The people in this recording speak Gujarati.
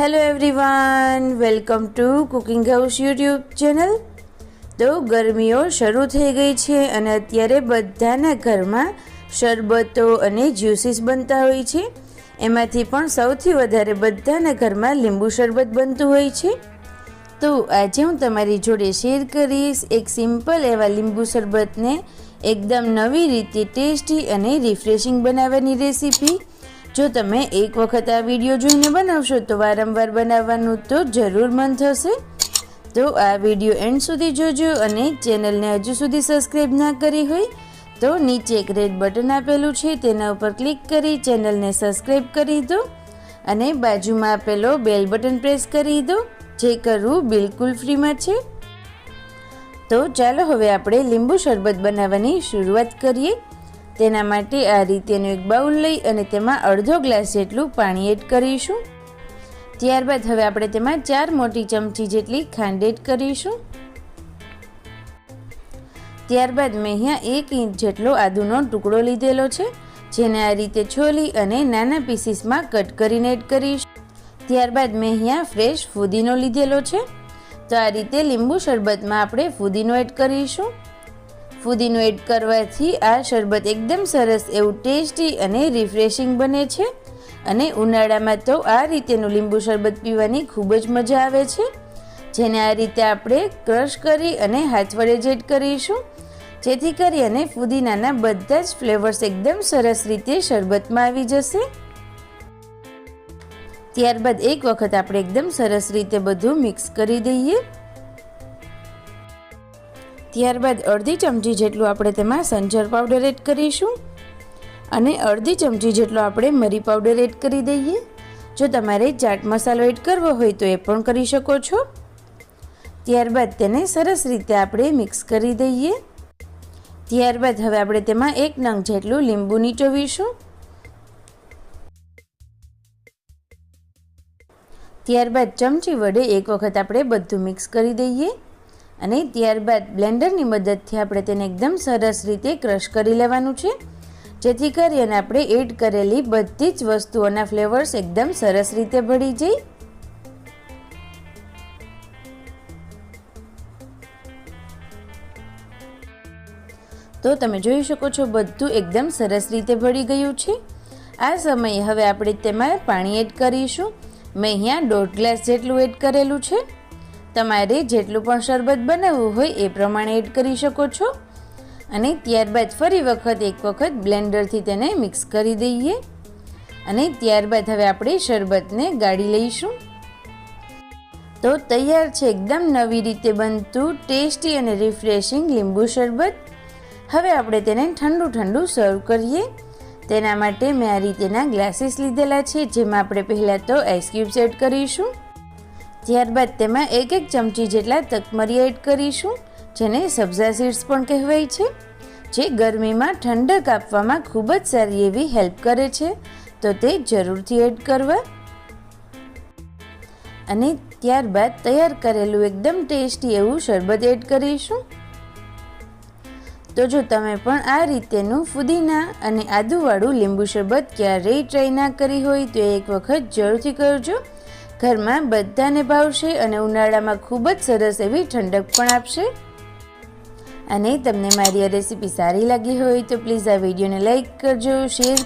Hello everyone welcome to cooking house YouTube channel તો ગરમીઓ શરૂ થઈ ગઈ છે અને અત્યારે બધાના ઘરમાં શરબતો અને જ્યુસીસ બનતા હોય છે. એમાંથી પણ સૌથી વધારે બધાના ઘરમાં લીંબુ શરબત બનતું હોય છે. તો આજે હું તમારી જોડે શેર કરીશ એક સિમ્પલ એવા લીંબુ શરબતને એકદમ નવી રીતે ટેસ્ટી અને રિફ્રેશિંગ બનાવવાની રેસીપી જો તમે એક વખત આ વીડિયો જોઈને બનાવશો તો વારંવાર બનાવવાનું તો જરૂર મન થશે. તો આ વીડિયો એન્ડ સુધી જોજો અને ચેનલને હજુ સુધી સબસ્ક્રાઈબ ના કરી હોય તો નીચે એક રેડ બટન આપેલું છે તેના ઉપર ક્લિક કરી ચેનલને સબસ્ક્રાઈબ કરી દો અને બાજુમાં આપેલો બેલ બટન પ્રેસ કરી દો જે કરવું બિલકુલ ફ્રીમાં છે. તો ચાલો હવે આપણે લીંબુ શરબત બનાવવાની શરૂઆત કરીએ. તેના માટે આ રીતેનું એક બાઉલ લઈ અને તેમાં અડધો ગ્લાસ જેટલું પાણી એડ કરીશું. ત્યારબાદ હવે આપણે તેમાં ચાર મોટી ચમચી જેટલી ખાંડ એડ કરીશું. ત્યારબાદ મેં અહીંયા એક ઇંચ જેટલો આદુનો ટુકડો લીધેલો છે, જેને આ રીતે છોલી અને નાના પીસીસમાં કટ કરીને એડ કરીશ. ત્યારબાદ મેં અહીંયા ફ્રેશ ફુદીનો લીધેલો છે. તો આ રીતે લીંબુ શરબતમાં આપણે ફુદીનો એડ કરીશું. ફુદીનો એડ કરવાથી આ શરબત એકદમ સરસ એવું ટેસ્ટી અને રિફ્રેશિંગ બને છે. અને ઉનાળામાં તો આ રીતેનું લીંબુ શરબત પીવાની ખૂબ જ મજા આવે છે. જેને આ રીતે આપણે ક્રશ કરી અને હાથ વડે જ એડ કરીશું. જેથી કરી અને ફુદીનાના બધા જ ફ્લેવર્સ એકદમ સરસ રીતે શરબતમાં આવી જશે. ત્યારબાદ એક વખત આપણે એકદમ સરસ રીતે બધું મિક્સ કરી દઈએ. ત્યારબાદ અડધી ચમચી જેટલું આપણે તેમાં સંજર પાવડર એડ કરીશું અને અડધી ચમચી જેટલો આપણે મરી પાવડર એડ કરી દઈએ. જો તમારે ચાટ મસાલો એડ કરવો હોય તો એ પણ કરી શકો છો. ત્યારબાદ તેને સરસ રીતે આપણે મિક્સ કરી દઈએ. ત્યારબાદ હવે આપણે તેમાં એક નંગ જેટલું લીંબુ નીચોવીશું. ત્યારબાદ ચમચી વડે એક વખત આપણે બધું મિક્સ કરી દઈએ. અને ત્યારબાદ બ્લેન્ડરની મદદથી આપણે તેને એકદમ સરસ રીતે ક્રશ કરી લેવાનું છે. જેથી કરી અને આપણે એડ કરેલી બધી જ વસ્તુઓના ફ્લેવર્સ એકદમ સરસ રીતે ભળી જાય. તો તમે જોઈ શકો છો બધું એકદમ સરસ રીતે ભળી ગયું છે. આ સમયે હવે આપણે તેમાં પાણી એડ કરીશું. મેં અહીંયા દોઢ ગ્લાસ જેટલું એડ કરેલું છે. તમારે જેટલું પણ શરબત બનાવવું હોય એ પ્રમાણે એડ કરી શકો છો. અને ત્યારબાદ ફરી વખત એક વખત બ્લેન્ડરથી તેને મિક્સ કરી દઈએ. અને ત્યારબાદ હવે આપણે શરબતને ગાળી લઈશું. તો તૈયાર છે એકદમ નવી રીતે બનતું ટેસ્ટી અને રિફ્રેશિંગ લીંબુ શરબત. હવે આપણે તેને ઠંડુ ઠંડુ સર્વ કરીએ. તેના માટે મેં આ રીતેના ગ્લાસીસ લીધેલા છે, જેમાં આપણે પહેલાં તો આઈસ એડ કરીશું. ત્યારબાદ તેમાં એક એક ચમચી જેટલા તકમરી એડ કરીશું, જેને સબ્ઝા સીડ્સ પણ કહેવાય છે, જે ગરમીમાં ઠંડક આપવામાં ખૂબ જ સારી એવી હેલ્પ કરે છે. તો તે જરૂરથી એડ કરવા. અને ત્યારબાદ તૈયાર કરેલું એકદમ ટેસ્ટી એવું શરબત એડ કરીશું. તો જો તમે પણ આ રીતેનું ફુદીના અને આદુવાળું લીંબુ શરબત ક્યારેય ટ્રાય ના કરી હોય તો એક વખત જરૂરથી કરજો. ઘરમાં બધાને ભાવશે અને ઉનાળામાં ખૂબ જ સરસ એવી ઠંડક પણ આપશે. અને તમને મારી આ રેસીપી સારી લાગી હોય તો પ્લીઝ આ વિડીયોને લાઈક કરજો, શેર